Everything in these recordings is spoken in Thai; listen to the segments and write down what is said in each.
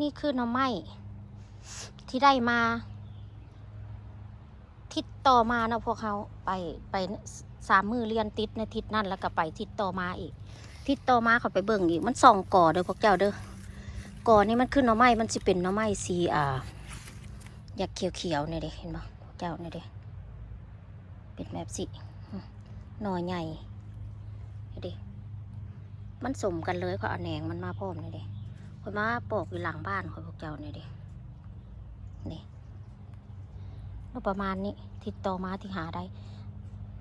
นี่คือหน่อไม้ที่ได้มา ทิศต่อมาเนาะพวกเขาไปไปสามมือเรียนติดในทิศนั่นแล้วก็ไปทิศต่อมาอีก ทิศต่อมาเขาไปเบิ่งอีก มันส่องก่อเด้อพวกเจ้าเด้อก่อนี่มันขึ้นหน่อไม้มันสิเป็นหน่อไม้สีอ่าอยากเขียวๆเนี่ยเด้เห็นบ่พวกเจ้าเนี่ยเด้เป็นแบบสิหน่อใหญ่เนี่ยเด้มันสมกันเลยเขาเอาแหนงมันมาพร้อมเนี่ยเด้ คนมาปอกอยู่หลังบ้านของพวกเจ้าเนี่ยเด้นี่แล้วประมาณนี้ทิศต่อมาที่หาได้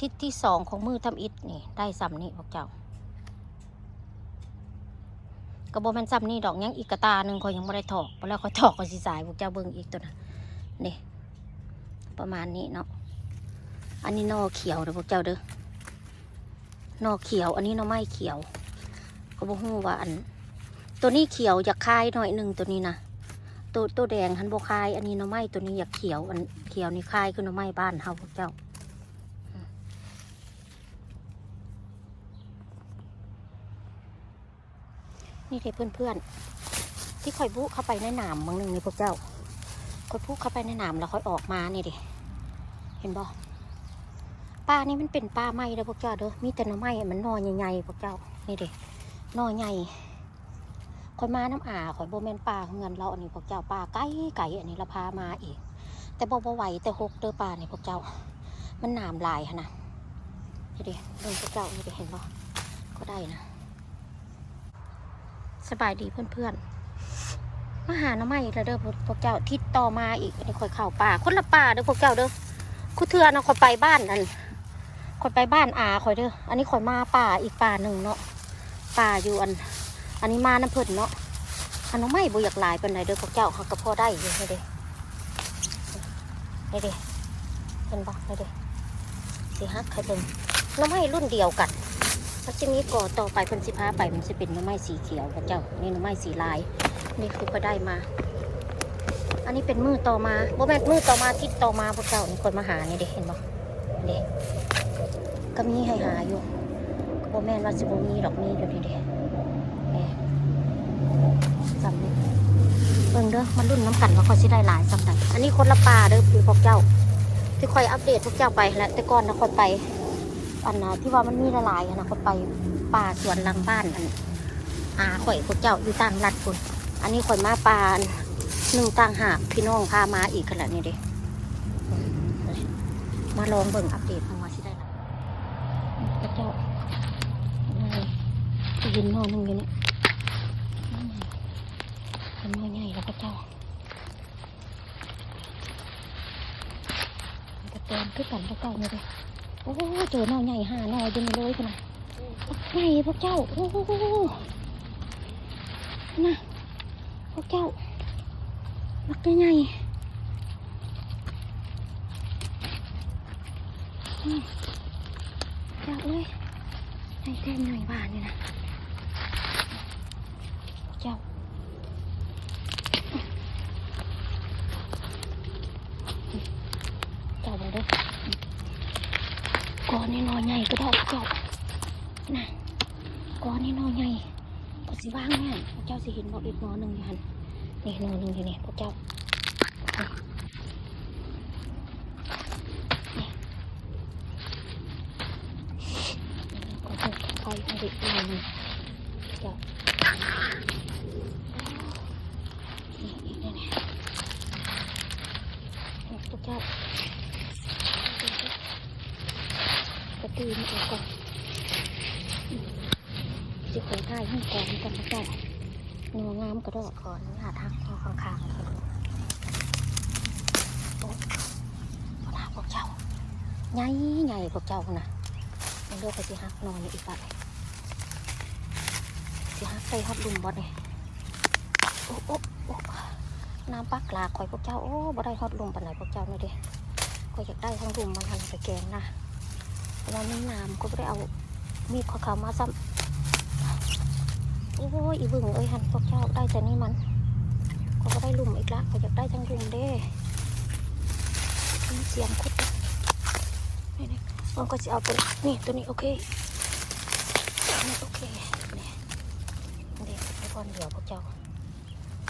ทิศที่สองของมือทำอิฐนี่ ได้สำนี่พวกเจ้ากระบอกมันซ้ำนี่ดอกยังอีกกระตาหนึ่งเขายังไม่ได้ถอกพราะแล้วเขาถอกก็สิสายพวกเจ้าเบิ่งอีกตัวนะนี่ประมาณนี้เนาะอันนี้นอเขียวเด้อพวกเจ้าเด้อนอเขียว อันนี้นอไม้เขียวก็บอกฮู้ว่าอัน ตัวนี้เขียวอยากคายหน่อยหนึ่งตัวนี้นะตัวตัวแดงหันบคาย อันนี้หนอไม้ตัวนี้อยากเขียว อันเขียวนี่คายคือหนอไม้บ้านเฮาพวกเจ้านี่เด็เพื่อนๆ ที่คอยพุเข้าไปในหนามบางหนึ่งนี่พวกเจ้าคอยพุเข้าไปในหนามแล้วค่อยออกมานี่ดิเห็นบ่ป้านี่มันเป็นป้าไม้เด้อพวกเจ้าเด้อมีแต่หน้ำไม้มันนอใหญ่ๆพวกเจ้านี่ดินอใหญ่ คอยมาน้ำอาคอยโบแมนปลาเงินเราอันนี้พวกเจ้าปลาไก่ไก่อันนี้เราพามาอีกแต่บ่บ่ไหวแต่หกเด้อปลาเนี่พวกเจ้า มันหนามลายค่ะนะนี่ดิเดินพวกเจ้านี่ดิเห็นบ่ก็ได้นะ สบายดีเพื่อนๆมาหาน้ำไม้อีกแล้วเด้อพวกพวกเจ้าทิศต่อมาอีกอันนี้คอยเข่าป่าคนละป่าเด้อพวกเจ้าเด้อคุเทือนะคอยไปบ้านนั่นคอยไปบ้านอาคอยเด้ออันนี้คอยมาป่าอีกป่าหนึ่งเนาะป่าอยู่อัน อันนี้มาน้ำเพิ่นเนาะอันน้ำไม้บ่อยากหลายเป็นไรเด้อพวกเจ้าเขาก็พอได้อยู่นี่เด้นี่เด้เห็นปะนี่เด้สิฮักใครเบิ่งน้ำไม้รุ่นเดียวกันมันจะมีก่อต่อไปเพิ่นสิพาไปมันจะเป็นน้ำไม้สีเขียวกับเจ้านี่น้ำไม้สีลายนี่คือก็ได้มา อันนี้เป็นมือต่อมาโบแมนมือต่อมาทิศต่อมาพวกเจ้านี่คนมาหานี่เด้เห็นบ่นี่ก็มีให้หาอยู่ก็บ่แม่นว่าสิบมีดอกมีอยู่ทีเด้ สำนี่เบิ่งเด้อมันรุ่นน้ำกันว่าเขาสิได้หลายสำใดอันนี้คนละป่าเด้อคือพวกเจ้า ที่คอยอัปเดตพวกเจ้าไปแล้วแต่ก่อนนะคอยไป อันนะที่ว่ามันมีละลายอะนะคนไปป่าสวนหลังบ้านอันอาข่อยพวกเจ้าอยู่ต่างรัดคนอันนี้ข่อยมาป่าหนึ่งต่างหากพี่น้องพามาอีกขนาดนี้เด้มาลองเบิ่งอัปเดตของว่าสิได้ละพระเจ้านี่ยินนอนนึงอยู่นี่ เป็นน้อยใหญ่แล้วพระเจ้ามันก็เต็มขึ้นกันพระเจ้าเลยเด้โอ้เจอหน่อใหญ่หาหน่ออยู่ในเลยขนาดใหญ่พวกเจ้า โอ้โหน่ะพวกเจ้ามักใหญ่เจ้าเอ้ยให้แต้มหน่อยบานนี่นะเจ้า เจ้ามาเด้อ ก้อนนี่น อใหญ่ก็เจ้านะก้อนนี่นอใหญ่ก็สิบ้างเนี่ยพระเจ้าสิเห็นบอกอีกนอหนึ่งอยู่หันนี่นอหนึ่งอยู่นี่พระเจ้านี่นี่ก็จะคอยให้อีกนอหนึ่งเจ้านี่นี่นี่นี่พระเจ้า กระตือมันออกก่อนจิขอท่ายให้ก่อนกันนะจ๊ะงัวงามกระโดดก่อนหาทางคอข้างๆเลยโอ้พอลาพวกเจ้าใหญ่ใหญ่พวกเจ้านะมันเลือกไปสิฮักนอนอีกปัดสิฮักใส่ฮอดลุมบอดเนี่ยโอ้โอ้โอ้น้ำปักลาคอยพวกเจ้า โอ้บ่ได้ฮอดลุมปันไหนพวกเจ้าเลยเด้ก็อยากได้ทั้งลุมมันทันไปแกงนะ ราไม่น้ำก็ไม่ได้เอามีดขาวๆมาซ้ำโอ้ยอีบึงเอ้ยหันพวกเจ้าได้แต่นี่มันก็ก็ได้ลุมอีกละก็อยากได้ทั้งลุมเด้มีเสียงคุดนี่นี่มันก็จะเอาไปนี่ตัวนี้โอเคนี่โอเคนี่เด็กไปก่อนเดี๋ยวพวกเจ้า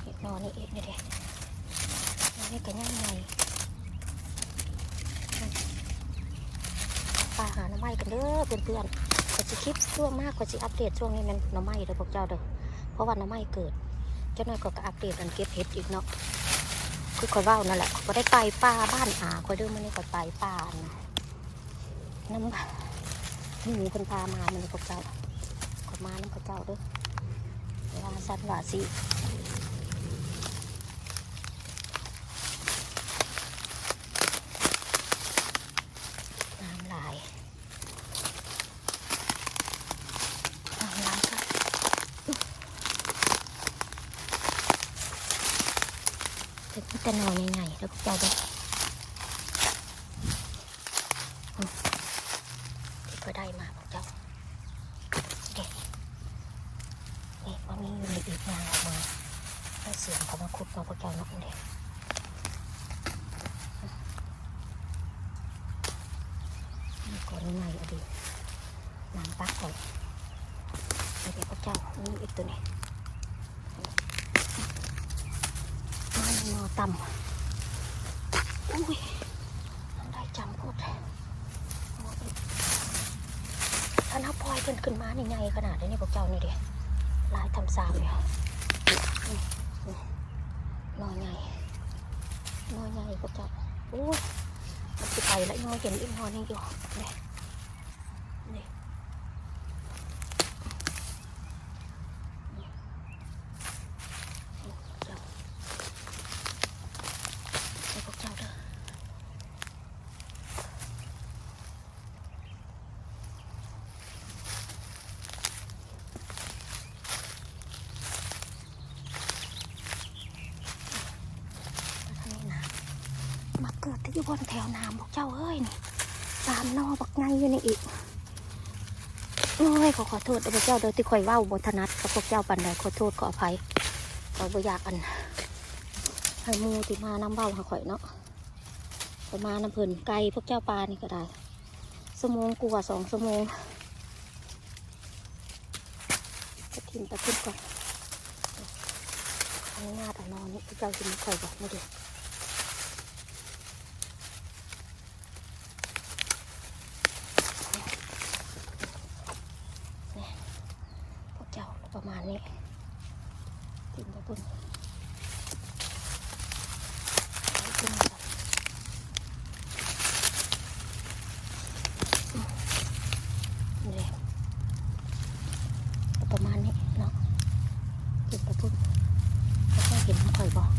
นี่นอนนี่เองนี่เด็นอนนี่ก็ยังไง ปลาหาหน้ำไม้กันเด้อเพื่อนๆขอจะคลิปช่วงมากขอจะอัปเดตช่วงนี้มันหน้ำไม้เด้อพวกเจ้าเด้อเพราะว่าหน้ำไม้เกิดเจ้าหน่อยก็กอัปเดตอันเก็บเห็ดอีกเนาะคือคอยว่านั่นแหละก็ได้ไปป่าบ้านอาคอยเดินมานี่ก็ไปป่านะน้ำหมูคนพามามันพวกเจ้าขอมาน้ำพวกเจ้าเด้อเวลาสัตว์ว่าสิน้ำลายน้ำลายค่ะ ถึงจะนอนยังไงแล้วก็ จะแบบอืมที่ก็ได้มาพวกเจ้าเด็กนี่มันมีอยู่ในอีกงานออกมาให้เสียงเขามาคุดมาพวกเจ้าเนาะเด็กนี่ก่อนยังไงอดีน้ำปักก่อนเดี๋ยวพวกเจ้านี่อีกตัวนี้มันนอต่ำ อุ้ยได้จำพูดท่านับพลอยเดินขึ้นมาในไงขนาดนี้พวกเจ้านี่เดียลายทำสามเลยอืมอืมนอนใหญ่นอนใหญ่พวกเจ้าอุ้ยมันจะไปแล้วยังไม่เห็นอีกนอนนี่อยู่นี่นี่นี่พวกเจ้า ให้พวกเจ้าเด้อทางนี้นะมาเกิดที่อยู่บนแถวน้ำพวกเจ้าเอ้ยนี่ตามนอบักไงอยู่ในอีกโอ้ยขอขอโทษพวกเจ้าเด้อที่คอยว้าบนถนัดกับพวกเจ้าปันใดขอโทษขออภัยขอยบ่อยากอันให้มูที่มาน้ำเบ้าหาข่อยเนาะไปมาน้ำเพลินไกลพวกเจ้าปลานี่ก็ได้สมองกลัวสองสมองกระทิมตะขึ้นก่อนอันนี้งาดอันนอนนี่พวกเจ้ากินไม่ค่อยบอกมาดูนี่พวกเจ้าประมาณนี้กินไปปุ่น ขึ้นมาก่อนนี่แหละประมาณนี้เนาะกินไปพุ่นแล้วก็เห็นมันข่อยบอก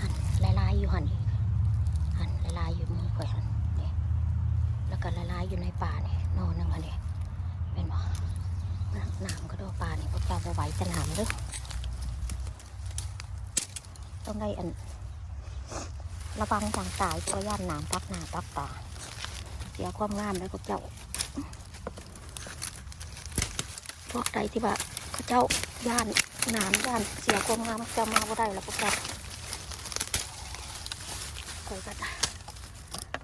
หันลายลายๆอยู่หันอีกหันลายลายๆอยู่มือข่อยหันนี่แล้วก็ลายลายๆ อยู่ในป่านี่นอนนึงหันนี่เป็นบ่น้ำก็โดอปลานี่พวกเจ้าบ่ไหวจะหน้ำเด้อต้องได้อัน ระวังทางสายตัวย่านหนามปักหนาปักตาเสียความงามเลยพวกเจ้า พวกใดที่ว่าเขาเจ้าย่านหนามย่านเสียความงามจะมาบ่ได้แล้วพวกเจ้าเคยก็ได้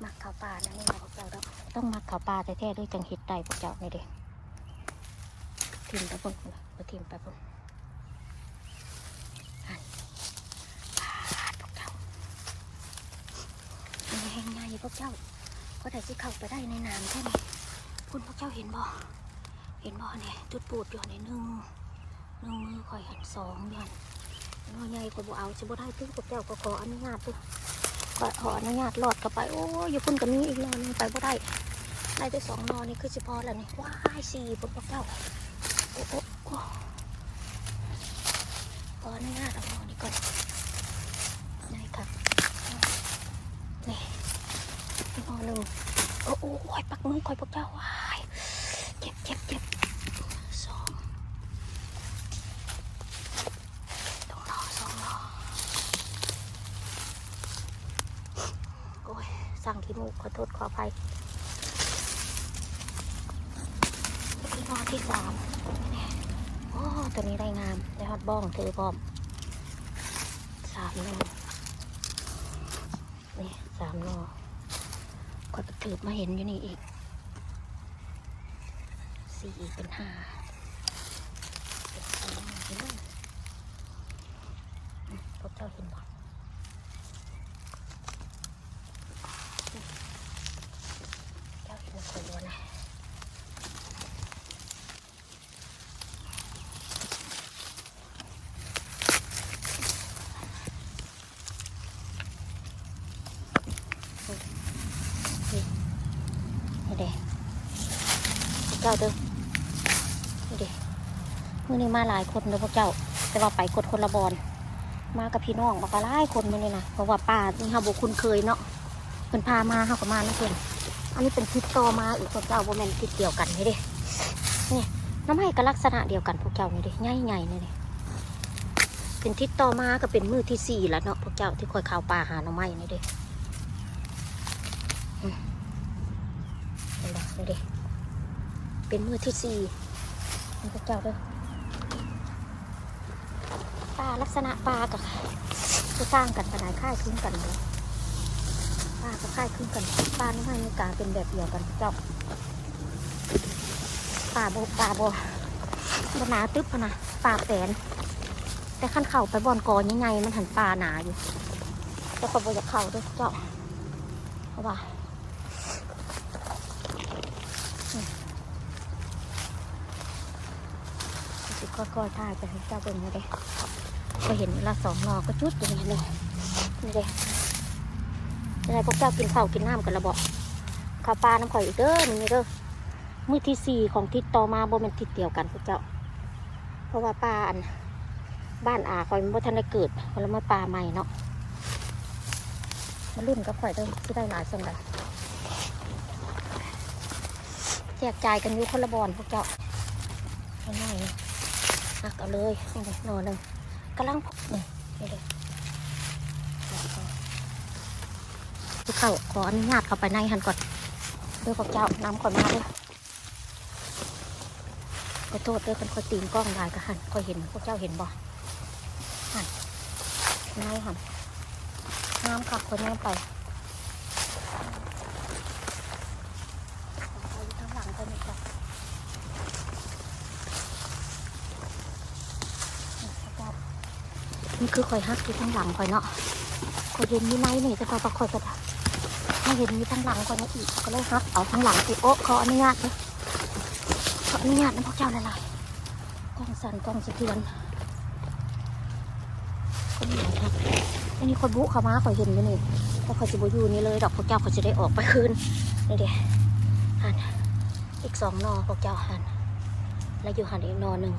มักข้าวปลานะนี่ ต้องมักขาวปลาแท้ๆด้วยจังเห็ดได้พวกเจ้าในเด็ทิมไปพุ่นะเอาทิมไปพุ่นหันปาพวกเจ้ายังไงยังไงพวกเจ้า ก็ได้สิเข้าไปได้ในน้ำแค่นี้คุณพวกเจ้าเห็นบ่เห็นบ่เนี่ยจุดปูดอยู่ในหนึ่งหนึ่งมือข่อยหันสองยันน้อยใหญ่กว่าบ่เอาจะบ่ได้ตึ้งพวกเจ้าก็ขออนุญาตตึ้งก็ขออนุญาตหลอดกลับไปโอ้ยอยู่พุ่นกับนี้อีกนอนหนึงไปบ่ได้ ได้แต่สองนอนนี่คือสิพอแล้วนี่ว้ายสี่พวกเจ้าโอ้โอ้โอ้ขออนุญาตเรานอนนี่ก่อนได้ครับนี่อีกหอหนึ่งโอ้โหคอยปักมือคอยพวกเจ้าว้ายเจ็บเจ็บเจ็บสองต้องรอสองรอโอ้ยสั่งขี้มูกขอโทษขออภัย ที่นอที่สามโอ้ตัวนี้ได้งามได้ฮอดบ้องเธอพร้อมสามนอนี่สามนอก็ไปถือมาเห็นอยู่นี่อีกสี่เป็นห้าเป็นสองเป็นหนึ่งอืมพวกเจ้าเห็นบ่เจ้าเห็นคนล้วนนะนี่นี่เด้เจ้าเด้อนี่เด้มื่อนี้มาหลายคนเด้อพวกเจ้า แต่ว่าไปกดคนละบอลมากับพี่น้องมากหลายคนมาเลยนะเพราะว่าป้านี่เฮาบุคุ้นเคยเนาะเพิ่นพามาเฮาก็มานั่นเองอันนี้เป็นคลิปต่อมาอีกพวกเจ้าโบแมนคลิปเดียวกันนี่เด้นี่น้ำให้ก็ลักษณะเดียวกันพวกเจ้านี่เด้ใหญ่ใหญ่ๆนี่เด้เป็นทิศต่อมาก็เป็นมือที่สี่แล้วเนาะพวกเจ้าที่คอยข่าวป่าหาหน่อไม้นี่เด้อืมเห็นบ่นี่เด้ เป็นมือที่สี่นี่พวกเจ้าเด้อปลาลักษณะปลากับจะสร้างกันปลาไหนค่ายคลึงกันเลยปลาก็ค่ายคลึงกันปลาน้ำมันมีกาเป็นแบบเดียวกันเจ้าปลาโบปลาโบบหนาตึ๊บนะปลาแปนแต่ขั้นเข่าไปบอนกอยังไงมันหันปลาหนาอยู่แต่คนบอยากเข่าด้วยเจ้าเพราะว่าอืมสิ ค่อยๆท่ายไปให้เจ้าเป็นไงเด้ก็เห็นเวลาสองนอก็จุดอย่างนี้เลยนี่เลยยังไงพวกเจ้ากินข้าวกินน้ำกันระบอกข้าวปลาน้ำข่อยอีกเด้อนี่เด้อมือที่สี่ของทิศต่อมาบ่เป็นทิศเดียวกันพวกเจ้า เพราะว่าปลาอันบ้านอาข่อยมันบ่ทันได้เกิดแล้วมาปลาใหม่เนาะมารุ่นกับข่อยเด้อที่ได้หลายส่วนใดแจกจ่ายกันอยู่คนละบอนพวกเจ้าง่าย หักเอาเลยนี่เลยหนอหนึ่งกำลังนี่นี่เลยที่เข้าขออนุญาตเข้าไปในหันก่อนเด้อพวกเจ้าน้ำก่อนมาเด้อขอโทษเด้อเป็นคนตีนกล้องลายกับหันคอยเห็นพวกเจ้าเห็นบ่หันในหันน้ำค่ะคนนี้ไปไปอยู่ข้างหลังไปนี่ก่อนนี่พวกเจ้า นี่คือคอยฮักอยู่ข้างหลังคอยเนาะคอยเห็นมีไนนี่แต่คอประคอยกระดไม่เห็นมีทั้งหลังคอยนะอีกก็เลยฮักเอาทั้งหลังสิโอ๊ะขออนุญาตเลยขออนุญาตนะพวกเจ้าหลายๆกล้องสั่นกล้องสะเทือนก็มีอะครับอันนี้คอยบุเขามาคอยเห็นอยู่นี่แต่คอยจะบุอยู่นี่เลยดอกพวกเจ้าเขาจะได้ออกไปคืนนี่เดียหันอีกสองนอพวกเจ้าหันแล้วอยู่หันอีกนอหนึ่ง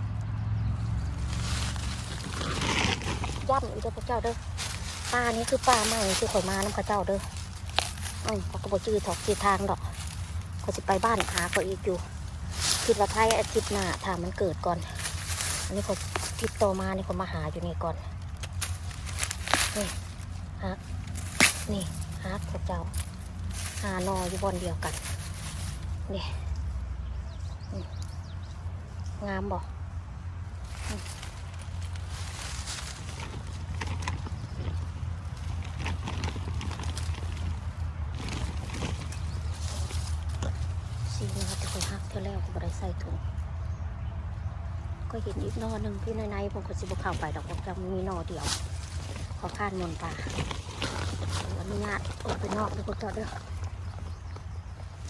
ย่ำอีกเด้อพระเจ้าเด้อปลานี้คือปลาใหม่คือข่อยมาน้ำพระเจ้าเด้ออืมเขาก็บอกจื้อถอกจื้อทางดอกเขาจะไปบ้านหาเขาอีกอยู่คิดว่าไทยอาทิตย์หน้าถามมันเกิดก่อน อันนี้เขาติดโตมานี่เขามาหาอยู่นี่ก่อนนี่ฮักนี่ฮักพระเจ้าหานออยู่บอนเดียวกันนี่อืมงามบอก สีนี้เขาจะไปหักเท่าแล้วก็บ่ได้ใส่ถุงก็ เห็นอีกนอหนึ่งพี่ในในๆผมก็สิบเข้าไปดอกผมจะมีนอเดียว ขอข้านมนตาขออนุญาตออกไปนอกเลยพวกเจ้าเด้อ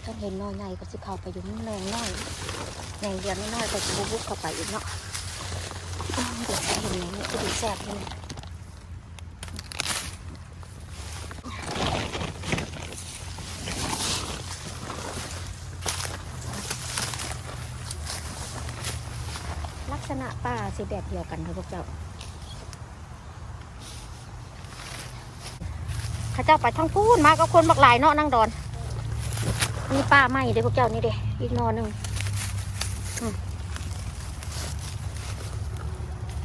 ถ้าเห็นนอใหญ่ก็สิเข้าไปอยู่นิ่งแรงน้อยแรงเดียวน้อยๆก็สิบุบุกเข้าไปอีกเนาะอ้าวเดี๋ยวจะเห็นอย่างนี้จะดูแซ่บเลยกษ ณะป่าสิแบบเดียวกันค่ะพวกเจ้าข้าเจ้าไปทั้งพูนมากับคนบักหลายเนาะนั่งดอนนี่ป้าไม่เด้อพวกเจ้านี่เด้อีกนอหนึ่งอืม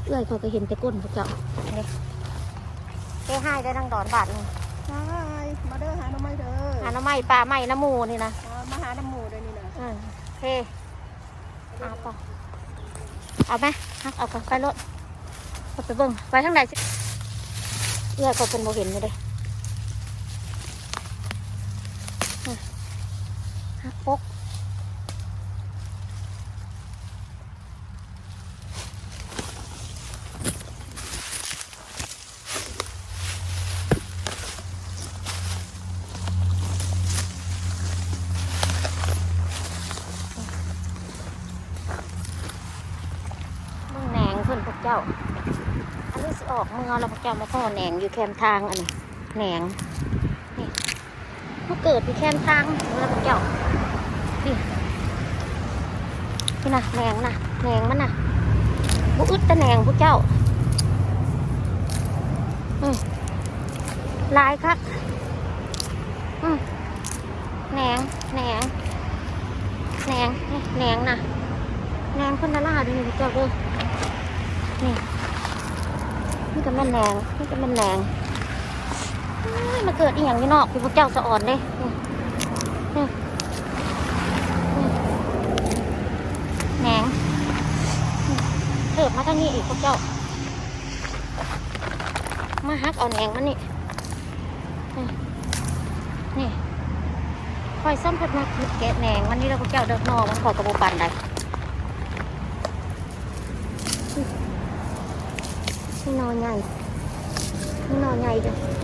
เอื้อยเขาก็เห็นแต่ก้นพวกเจ้าเด้เฮ้ให้ได้นั่งดอนบาทหนึงใช่มาเด้อหาหน้ำไม้เด้อหาน้ำไม้ปลาไม้น้ำหมูนี่นะเอามาหาน้ำหมูเด้อนี่นะอืมเฮ้เอาต่อเอาไหม ฮักเอาก่อนไปรถเอาไปเบิ่งไปทางไหนสิเอื้อก็เป็นโมเห็นอยู่เด้ฮักปก อกเราพระจ้ามาพ่อแหนงอยู่แคมทางอันนี้แหนงนี่มันเกิดอยู่แคมทางแล้วพระจ้านี่นี่นะแหนงนะแหนงมันนะบุอึดตะแหนงพระเจ้าอืมลายครับอืมแหนงแหนงแหนงแหนงนะแหนงคนละลาดีพระเจ้าเด้อนี่ นี่ก็แม่นแรงนี่ก็แม่นแรงมาเกิดอีหยังอยู่นอกพี่พวกเจ้าสะอ่อนเลยแหนงนี่เถิบมาทางนี้อีกพวกเจ้า มาฮักเอาแหนงมันนี่นี่คอยซ้ำเพิ่นมาแกะแหนงมันนี่แล้วพวกเจ้าเดินนอกมันขอกระโบปันได้ ที่นอนใหญ่ที่นอนใหญ่จ้ะ